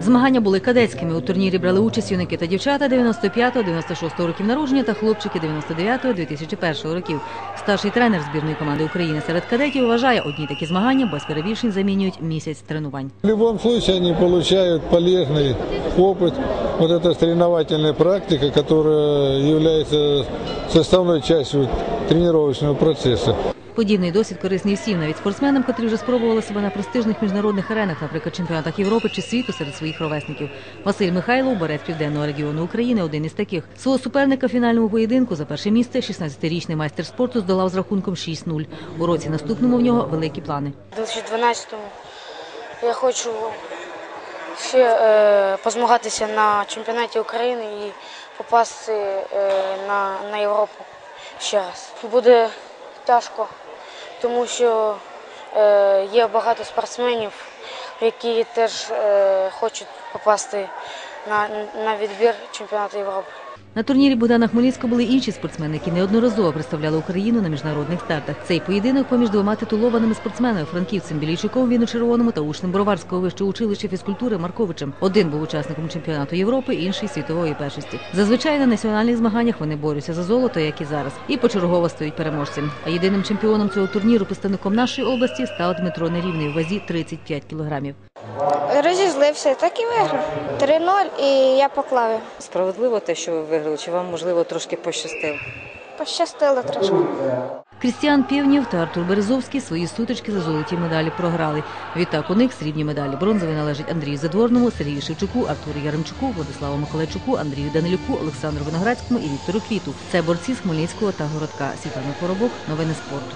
Змагання були кадетськими. У турнірі брали участь юнаки та дівчата 95-96 років народження та хлопчики 99-2001 років. Старший тренер збірної команди України серед кадетів вважає, одні такі змагання без перебільшень замінюють місяць тренувань. В любом случае они получают полезный опыт. Вот эта соревновательная практика, которая является составной частью тренировочного процесса. Подібний досвід корисний всім, навіть спортсменам, котрі вже спробували себе на престижних міжнародних аренах, наприклад, чемпіонатах Європи чи світу серед своїх ровесників. Василь Михайлов, борець південного регіону України, один із таких. Свого суперника в фінальному поєдинку за перше місце 16-річний майстер спорту здолав з рахунком 6-0. У році наступному в нього великі плани. У 2012-му я хочу ще е, позмагатися на чемпіонаті України і попасти е, на, на Європу раз. Буде тяжко, тому що е, є багато спортсменів, які теж е, хочуть попасти на, на відбір чемпіонату Європи. На турнірі Богдана Хмельницького були інші спортсмени, які неодноразово представляли Україну на міжнародних стартах. Цей поєдинок поміж двома титулованими спортсменами франківцем Білійчуком, віно-червоному та учнем Броварського вищого училища фізкультури Марковичем. Один був учасником чемпіонату Європи, інший світової першості. Зазвичай на національних змаганнях вони борються за золото, як і зараз, і почергово стають переможцем. А єдиним чемпіоном цього турніру, представником нашої області, став Дмитро Нерівний у вазі 35 кілограмів. Розізлився, так і виграв. 3-0 і я поклав. Справедливо те, що ви виграли, чи вам можливо трошки пощастило? Пощастило трошки. Крістіан Пєвнів та Артур Березовський свої сутички за золоті медалі програли. Відтак у них срібні медалі. Бронзові належать Андрію Задворному, Сергію Шевчуку, Артуру Яремчуку, Владиславу Миколайчуку, Андрію Данилюку, Олександру Виноградському і Віктору Квіту. Це борці з Хмельницького та Городка. Світлана Поробок. Новини спорту.